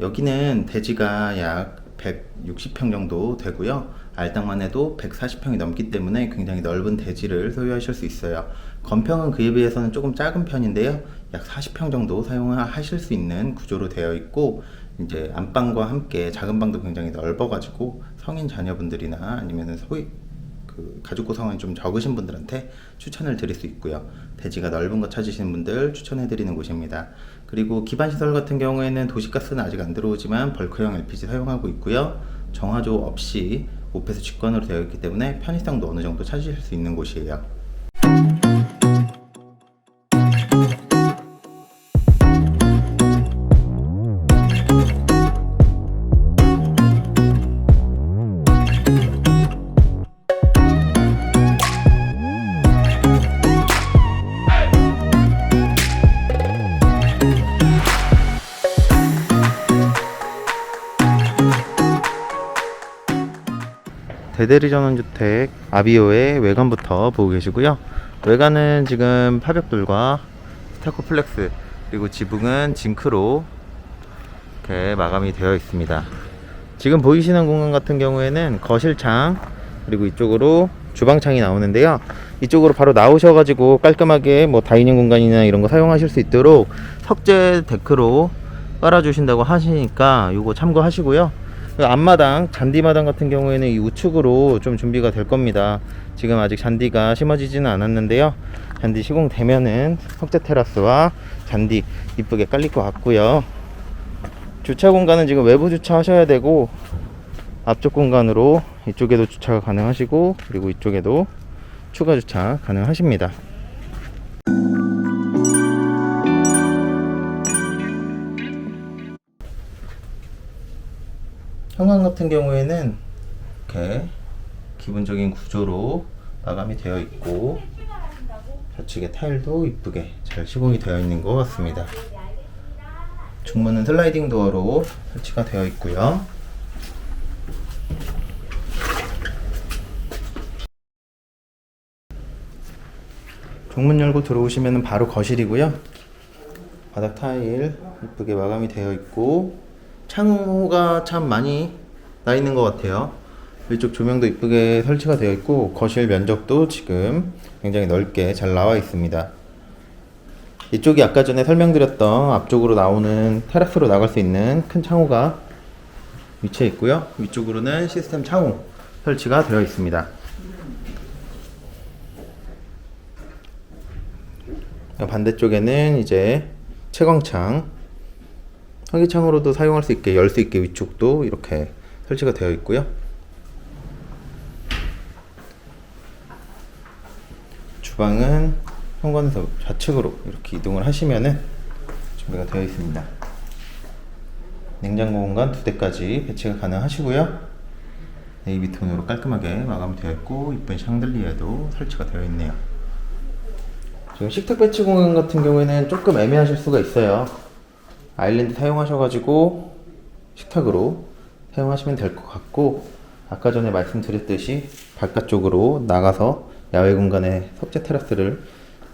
여기는 대지가 약 160평 정도 되고요. 알땅만 해도 140평이 넘기 때문에 굉장히 넓은 대지를 소유하실 수 있어요. 건평은 그에 비해서는 조금 작은 편인데요. 약 40평 정도 사용하실 수 있는 구조로 되어 있고 이제 안방과 함께 작은 방도 굉장히 넓어가지고 성인 자녀분들이나 아니면 소위 그 가족 구성원이 좀 적으신 분들한테 추천을 드릴 수 있고요. 대지가 넓은 거 찾으시는 분들 추천해 드리는 곳입니다. 그리고 기반 시설 같은 경우에는 도시가스는 아직 안 들어오지만 벌크형 LPG 사용하고 있고요. 정화조 없이 오페스 직관으로 되어 있기 때문에 편의성도 어느 정도 찾으실 수 있는 곳이에요. 대대리 전원주택 아비오의 외관부터 보고 계시고요. 외관은 지금 파벽돌과 스타코 플렉스 그리고 지붕은 징크로 이렇게 마감이 되어 있습니다. 지금 보이시는 공간 같은 경우에는 거실창 그리고 이쪽으로 주방창이 나오는데요. 이쪽으로 바로 나오셔가지고 깔끔하게 뭐 다이닝 공간이나 이런 거 사용하실 수 있도록 석재 데크로 깔아주신다고 하시니까 이거 참고하시고요. 그 앞마당, 잔디마당 같은 경우에는 이 우측으로 좀 준비가 될 겁니다. 지금 아직 잔디가 심어지지는 않았는데요. 잔디 시공되면은 석재 테라스와 잔디 이쁘게 깔릴 것 같고요. 주차 공간은 지금 외부 주차하셔야 되고 앞쪽 공간으로 이쪽에도 주차가 가능하시고 그리고 이쪽에도 추가 주차 가능하십니다. 현관 같은 경우에는 이렇게 기본적인 구조로 마감이 되어 있고 좌측에 타일도 이쁘게 잘 시공이 되어 있는 것 같습니다. 중문은 슬라이딩 도어로 설치가 되어 있고요. 종문 열고 들어오시면 바로 거실이고요. 바닥 타일 이쁘게 마감이 되어 있고 창호가 참 많이 나 있는 것 같아요. 이쪽 조명도 이쁘게 설치가 되어 있고 거실 면적도 지금 굉장히 넓게 잘 나와 있습니다. 이쪽이 아까 전에 설명드렸던 앞쪽으로 나오는 테라스로 나갈 수 있는 큰 창호가 위치해 있고요. 위쪽으로는 시스템 창호 설치가 되어 있습니다. 반대쪽에는 이제 채광창 환기창으로도 사용할 수 있게 열 수 있게 위쪽도 이렇게 설치가 되어 있고요. 주방은 현관에서 좌측으로 이렇게 이동을 하시면은 준비가 되어 있습니다. 냉장고 공간 두 대까지 배치가 가능하시고요. 네이비 톤으로 깔끔하게 마감되어 있고 이쁜 샹들리에도 설치가 되어 있네요. 지금 식탁 배치 공간 같은 경우에는 조금 애매하실 수가 있어요. 아일랜드 사용하셔가지고 식탁으로 사용하시면 될 것 같고 아까 전에 말씀드렸듯이 바깥쪽으로 나가서 야외 공간에 석재 테라스를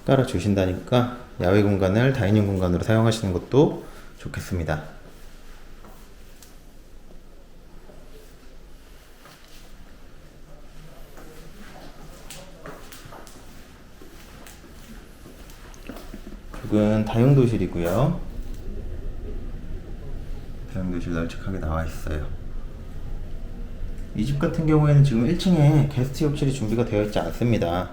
깔아 주신다니까 야외 공간을 다이닝 공간으로 사용하시는 것도 좋겠습니다. 이건 다용도실이고요. 다용도실 널찍하게 나와 있어요. 이 집 같은 경우에는 지금 1층에 게스트 욕실이 준비가 되어 있지 않습니다.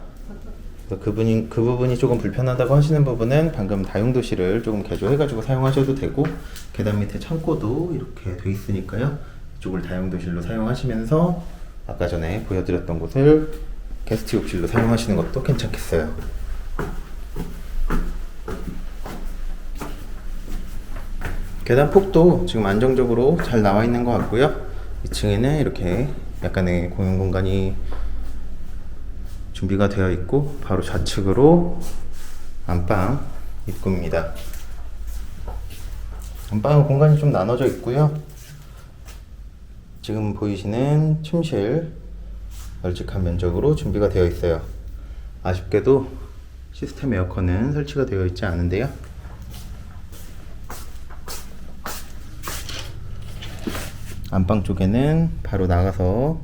그분이 그 부분이 조금 불편하다고 하시는 부분은 방금 다용도실을 조금 개조해가지고 사용하셔도 되고 계단 밑에 창고도 이렇게 돼 있으니까요. 이쪽을 다용도실로 사용하시면서 아까 전에 보여드렸던 곳을 게스트 욕실로 사용하시는 것도 괜찮겠어요. 계단 폭도 지금 안정적으로 잘 나와 있는 것 같고요. 2층에는 이렇게 약간의 공용 공간이 준비가 되어 있고 바로 좌측으로 안방 입구입니다. 안방은 공간이 좀 나눠져 있고요. 지금 보이시는 침실 널찍한 면적으로 준비가 되어 있어요. 아쉽게도 시스템 에어컨은 설치가 되어 있지 않은데요. 안방 쪽에는 바로 나가서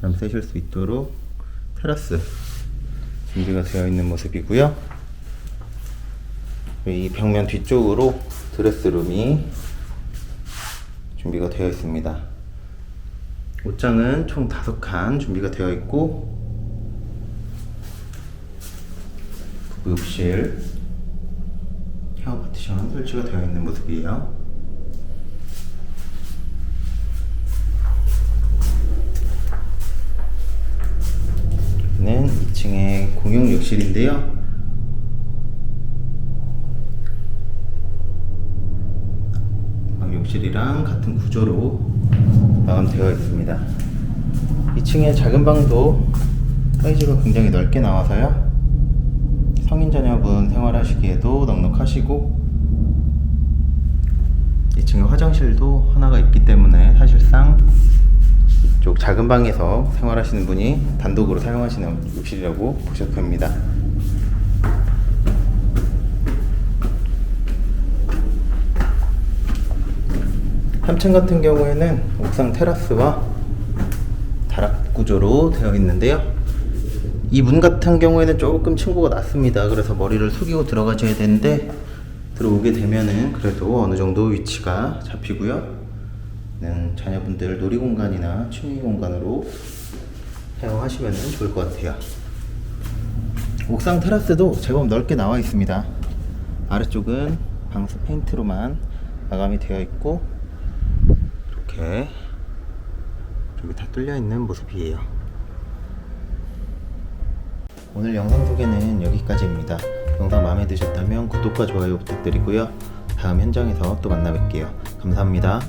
바람 쐬실 수 있도록 테라스 준비가 되어 있는 모습이고요. 이 벽면 뒤쪽으로 드레스룸이 준비가 되어 있습니다. 옷장은 총 다섯 칸 준비가 되어 있고 부부욕실 파티션 설치가 되어 있는 모습이에요. 는 2층의 공용 욕실인데요. 방 욕실이랑 같은 구조로 마감되어 있습니다. 2층에 작은 방도 사이즈가 굉장히 넓게 나와서요. 성인 자녀분 생활하시기에도 넉넉하시고 2층에 화장실도 하나가 있기 때문에 사실상 이쪽 작은 방에서 생활하시는 분이 단독으로 사용하시는 욕실이라고 보셔도 됩니다. 3층 같은 경우에는 옥상 테라스와 다락 구조로 되어 있는데요. 이 문 같은 경우에는 조금 층고가 낮습니다. 그래서 머리를 숙이고 들어가셔야 되는데 들어오게 되면은 그래도 어느 정도 위치가 잡히고요. 는 자녀분들 놀이 공간이나 취미 공간으로 사용하시면 좋을 것 같아요. 옥상 테라스도 제법 넓게 나와 있습니다. 아래쪽은 방수 페인트로만 마감이 되어 있고 이렇게 여기 다 뚫려 있는 모습이에요. 오늘 영상 소개는 여기까지입니다. 영상 마음에 드셨다면 구독과 좋아요 부탁드리고요. 다음 현장에서 또 만나 뵐게요. 감사합니다.